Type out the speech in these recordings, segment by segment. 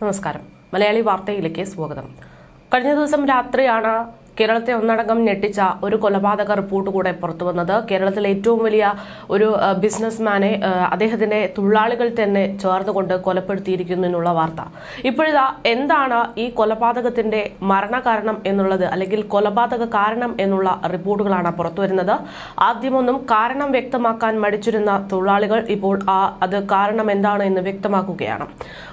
നമസ്കാരം. മലയാളി വാർത്തയിലേക്ക് സ്വാഗതം. കഴിഞ്ഞ ദിവസം രാത്രിയാണ് കേരളത്തെ ഒന്നടങ്കം ഞെട്ടിച്ച ഒരു കൊലപാതക റിപ്പോർട്ട് കൂടെ പുറത്തുവന്നത് കേരളത്തിലെ ഏറ്റവും വലിയ ഒരു ബിസിനസ്മാനെ അദ്ദേഹത്തിന്റെ തൊഴിലാളികൾ തന്നെ ചേർന്നുകൊണ്ട് കൊലപ്പെടുത്തിയിരിക്കുന്നു എന്നുള്ള വാർത്ത. ഇപ്പോഴിതാ എന്താണ് ഈ കൊലപാതകത്തിന്റെ മരണകാരണം എന്നുള്ളത് അല്ലെങ്കിൽ കൊലപാതക കാരണം എന്നുള്ള റിപ്പോർട്ടുകളാണ് പുറത്തുവരുന്നത് ആദ്യമൊന്നും കാരണം വ്യക്തമാക്കാൻ മടിച്ചിരുന്ന തൊഴിലാളികൾ ഇപ്പോൾ ആ അത് കാരണം എന്താണ് എന്ന് വ്യക്തമാക്കുകയാണ്.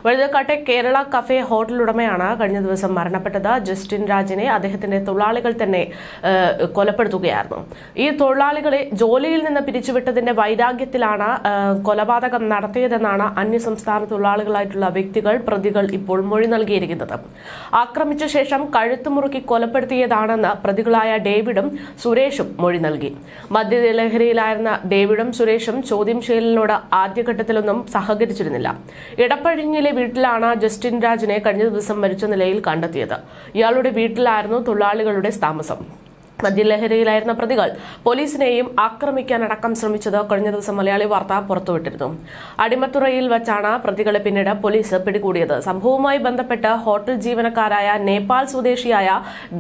വഴുതക്കാട്ടെ കേരള കഫേ ഹോട്ടലുടമയാണ് കഴിഞ്ഞ ദിവസം മരണപ്പെട്ടത്. ജസ്റ്റിൻ രാജിനെ അദ്ദേഹത്തിന്റെ തൊഴിലാളികൾ തന്നെ കൊലപ്പെടുത്തുകയായിരുന്നു. ഈ തൊഴിലാളികളെ ജോലിയിൽ നിന്ന് പിരിച്ചുവിട്ടതിന്റെ വൈരാഗ്യത്തിലാണ് കൊലപാതകം നടത്തിയതെന്നാണ് അന്യസംസ്ഥാന തൊഴിലാളികളായിട്ടുള്ള വ്യക്തികൾ പ്രതികൾ ഇപ്പോൾ മൊഴി നൽകിയിരിക്കുന്നത്. ആക്രമിച്ച ശേഷം കഴുത്തു മുറുക്കി കൊലപ്പെടുത്തിയതാണെന്ന് പ്രതികളായ ഡേവിഡും സുരേഷും മൊഴി നൽകി. മദ്യലഹരിയിലായിരുന്ന ഡേവിഡും സുരേഷും ചോദ്യം ചെയ്യലിനോട് ആദ്യഘട്ടത്തിലൊന്നും സഹകരിച്ചിരുന്നില്ല. ഇടപ്പഴിഞ്ഞിലെ വീട്ടിലാണ് ജസ്റ്റിൻ രാജിനെ കഴിഞ്ഞ ദിവസം മരിച്ച നിലയിൽ കണ്ടെത്തിയത്. ഇയാളുടെ വീട്ടിലായിരുന്നു തൊഴിലാളികളുടെ താമസം മദ്യലഹരിയിലായിരുന്ന പ്രതികൾ പോലീസിനെയും ആക്രമിക്കാനടക്കം ശ്രമിച്ചത് കഴിഞ്ഞ ദിവസം മലയാളി വാർത്ത പുറത്തുവിട്ടിരുന്നു. അടിമത്തുറയിൽ വച്ചാണ് പ്രതികളെ പിന്നീട് പോലീസ് പിടികൂടിയത്. സംഭവവുമായി ബന്ധപ്പെട്ട് ഹോട്ടൽ ജീവനക്കാരായ നേപ്പാൾ സ്വദേശിയായ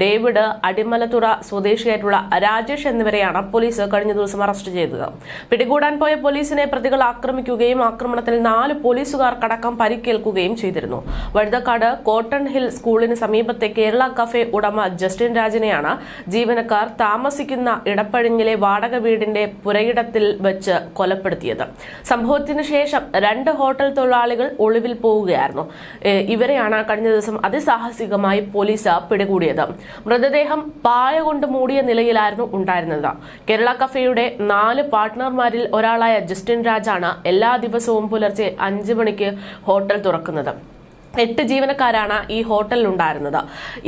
ഡേവിഡ് അടിമലത്തുറ സ്വദേശിയായിട്ടുള്ള രാജേഷ് എന്നിവരെയാണ് പോലീസ് കഴിഞ്ഞ ദിവസം അറസ്റ്റ് ചെയ്തത്. പിടികൂടാൻ പോയ പോലീസിനെ പ്രതികൾ ആക്രമിക്കുകയും ആക്രമണത്തിൽ നാല് പോലീസുകാർക്കടക്കം പരിക്കേൽക്കുകയും ചെയ്തിരുന്നു. വഴുതക്കാട് കോട്ടൺ ഹിൽ സ്കൂളിന് സമീപത്തെ കേരള കഫേ ഉടമ ജസ്റ്റിൻ രാജിനെയാണ് ജീവനക്കാർ താമസിക്കുന്ന ഇടപ്പഴിഞ്ഞിലെ വാടക വീടിന്റെ പുരയിടത്തിൽ വെച്ച് കൊലപ്പെടുത്തിയത്. സംഭവത്തിന് ശേഷം രണ്ട് ഹോട്ടൽ തൊഴിലാളികൾ ഒളിവിൽ പോവുകയായിരുന്നു. ഇവരെയാണ് കഴിഞ്ഞ ദിവസം അതിസാഹസികമായി പോലീസ് പിടികൂടിയത്. മൃതദേഹം പായ കൊണ്ട് മൂടിയ നിലയിലായിരുന്നു ഉണ്ടായിരുന്നത്. കേരള കഫേയുടെ നാല് പാർട്ട്ണർമാരിൽ ഒരാളായ ജസ്റ്റിൻ രാജാണ് എല്ലാ ദിവസവും പുലർച്ചെ അഞ്ച് മണിക്ക് ഹോട്ടൽ തുറക്കുന്നത്. എട്ട് ജീവനക്കാരാണ് ഈ ഹോട്ടലിൽ ഉണ്ടായിരുന്നത്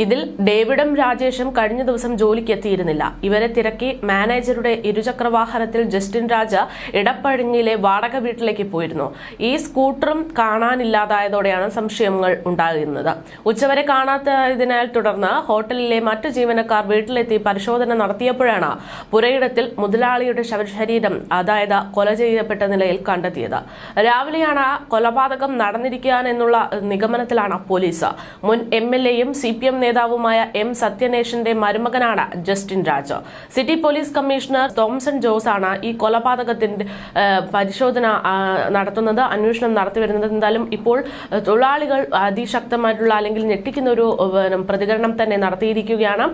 ഇതിൽ ഡേവിഡും രാജേഷും കഴിഞ്ഞ ദിവസം ജോലിക്ക് എത്തിയിരുന്നില്ല ഇവരെ തിരക്കി മാനേജറുടെ ഇരുചക്ര വാഹനത്തിൽ ജസ്റ്റിൻ രാജ ഇടപ്പഴിഞ്ഞിലെ വാടക വീട്ടിലേക്ക് പോയിരുന്നു. ഈ സ്കൂട്ടറും കാണാനില്ലാതായതോടെയാണ് സംശയങ്ങൾ ഉണ്ടാകുന്നത്. ഉച്ചവരെ കാണാത്തതിനാൽ തുടർന്ന് ഹോട്ടലിലെ മറ്റു ജീവനക്കാർ വീട്ടിലെത്തി പരിശോധന നടത്തിയപ്പോഴാണ് പുരയിടത്തിൽ മുതലാളിയുടെ ശവശരീരം അതായത് കൊല ചെയ്യപ്പെട്ട നിലയിൽ കണ്ടെത്തിയത്. രാവിലെയാണ് കൊലപാതകം നടന്നിരിക്കാൻ എന്നുള്ള നിഗമനത്തിലാണ് പോലീസ്. മുൻ എം എൽ എയും സി പി എം നേതാവുമായ എം സത്യനേഷിന്റെ മരുമകനാണ് Justin Raj. City police commissioner Thomson Jose ആണ് ഈ കൊലപാതകത്തിന്റെ പരിശോധന നടത്തുന്നത് അന്വേഷണം നടത്തിവരുന്നത്. എന്തായാലും ഇപ്പോൾ തൊഴിലാളികൾ അതിശക്തമായിട്ടുള്ള അല്ലെങ്കിൽ ഞെട്ടിക്കുന്ന ഒരു പ്രതികരണം തന്നെ നടത്തിയിരിക്കുകയാണ്.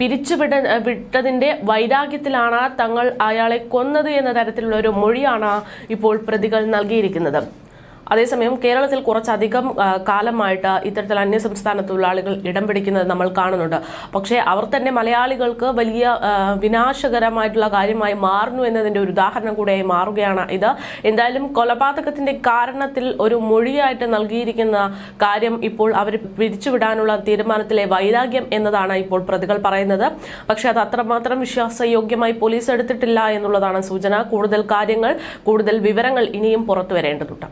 പിരിച്ചുവിട വിട്ടതിന്റെ വൈരാഗ്യത്തിലാണ് തങ്ങൾ അയാളെ കൊന്നത് എന്ന തരത്തിലുള്ള ഒരു മൊഴിയാണ് ഇപ്പോൾ പ്രതികൾ നൽകിയിരിക്കുന്നത്. അതേസമയം കേരളത്തിൽ കുറച്ചധികം കാലമായിട്ട് ഇത്തരത്തിൽ അന്യസംസ്ഥാന തൊഴിലാളികൾ ഇടം പിടിക്കുന്നത് നമ്മൾ കാണുന്നുണ്ട്. പക്ഷേ അവർ തന്നെ മലയാളികൾക്ക് വലിയ വിനാശകരമായിട്ടുള്ള കാര്യമായി മാറുന്നു എന്നതിന്റെ ഒരു ഉദാഹരണം കൂടെയായി മാറുകയാണ് ഇത്. എന്തായാലും കൊലപാതകത്തിന്റെ കാരണത്തിൽ ഒരു മൊഴിയായിട്ട് നൽകിയിരിക്കുന്ന കാര്യം ഇപ്പോൾ അവർ പിരിച്ചുവിടാനുള്ള തീരുമാനത്തിലെ വൈരാഗ്യം എന്നതാണ് ഇപ്പോൾ പ്രതികൾ പറയുന്നത്. പക്ഷേ അത് അത്രമാത്രം വിശ്വാസയോഗ്യമായി പോലീസ് എടുത്തിട്ടില്ല എന്നുള്ളതാണ് സൂചന. കൂടുതൽ കാര്യങ്ങൾ കൂടുതൽ വിവരങ്ങൾ ഇനിയും പുറത്തു വരേണ്ടതുണ്ട്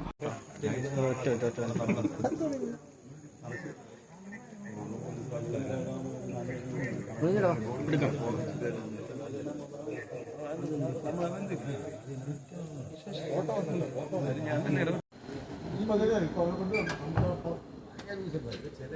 ഞാൻ തന്നെ ഇടപെടും ഈ മതി ചില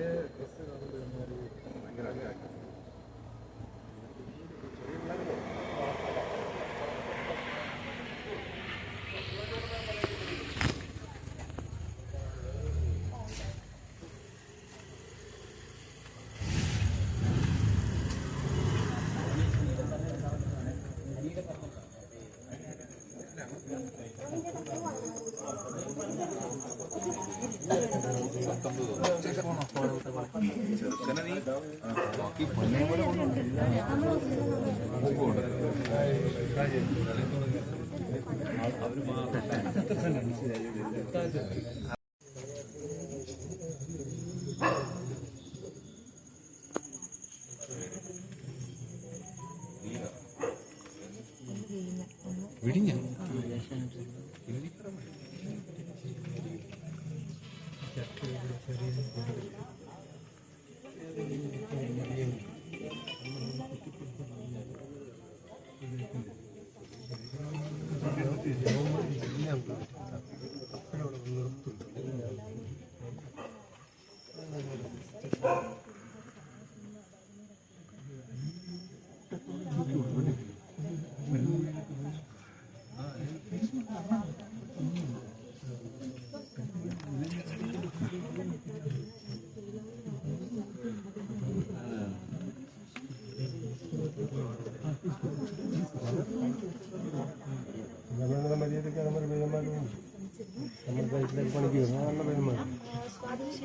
വിടിഞ്ഞ?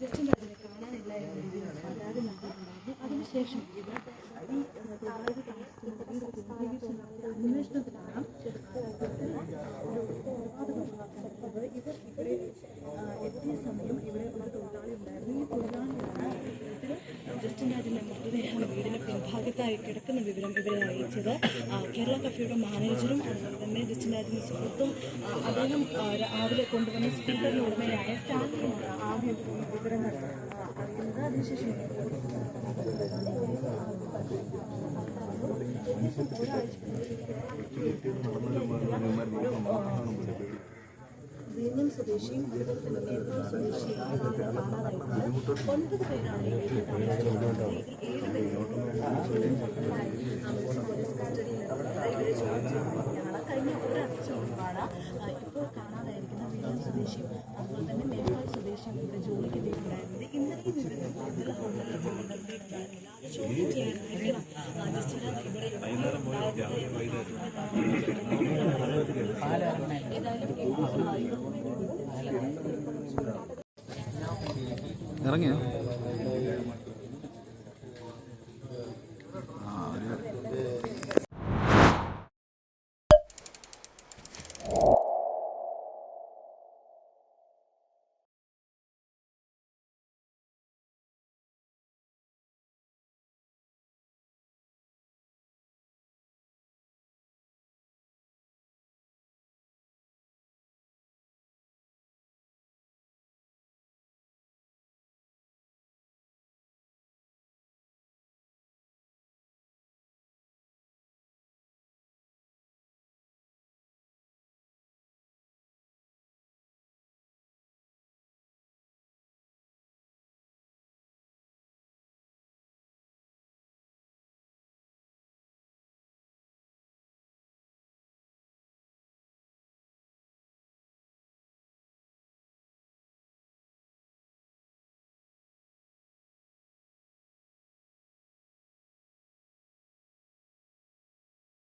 ജസ്റ്റിൻ അതിനെ കാണാനില്ല എന്ന രീതിയിൽ പരാതി നൽകിയിട്ടുണ്ടായിരുന്നു അതിനുശേഷം ഇത് ഈ തൊഴിലാളി താമസിക്കുന്ന അന്വേഷണത്തിലാണ് ഒരു ഇവർ ഇവിടെ ആ, എത്തിയ സമയം ഇവിടെ ഒരു തൊഴിലാളി ഉണ്ടായിരുന്നു ഈ തൊഴിലാളിയാണ് ഇതിൽ ജസ്റ്റിൻ രാജിന്റെ മൃതദേഹം വീടിന് പിൻഭാഗത്തായി കിടക്കുന്ന വിവരം ഇവരെ അറിയിച്ചത് ആ, കേരള കഫേയുടെ മാനേജറും തന്നെ ജസ്റ്റിൻ സുഹൃത്തും അദ്ദേഹം രാവിലെ കൊണ്ടുവന്ന സ്പീക്കറിന് ഉടമയായ സ്റ്റാഫിനോട് ആദ്യം അതിനുശേഷം വിഴിഞ്ഞം സ്വദേശിയും അതുപോലെ തന്നെ നേപ്പാൾ കാണാതായിട്ടുള്ളത് ഒൻപത് പേരാണ് ഏഴ് പേരും പോലീസ് കസ്റ്റഡിയിലെടുത്തത് ഇവരെ ചോദ്യം ചെയ്തിരിക്കുകയാണ് കഴിഞ്ഞ ഒരാഴ്ച മുൻപാണ് ആ, ഇപ്പോൾ കാണാതായിരിക്കുന്ന വീടും സ്വദേശിയും അതുപോലെ തന്നെ നേപ്പാൾ സ്വദേശിയും ഇവിടെ ജോലിക്ക് എത്തിയിട്ടുണ്ടായിരുന്നത്. ഇന്നലെ ഈ വിവരം കൂടുതൽ ഹോട്ടലിൽ രാജ് ഏതായാലും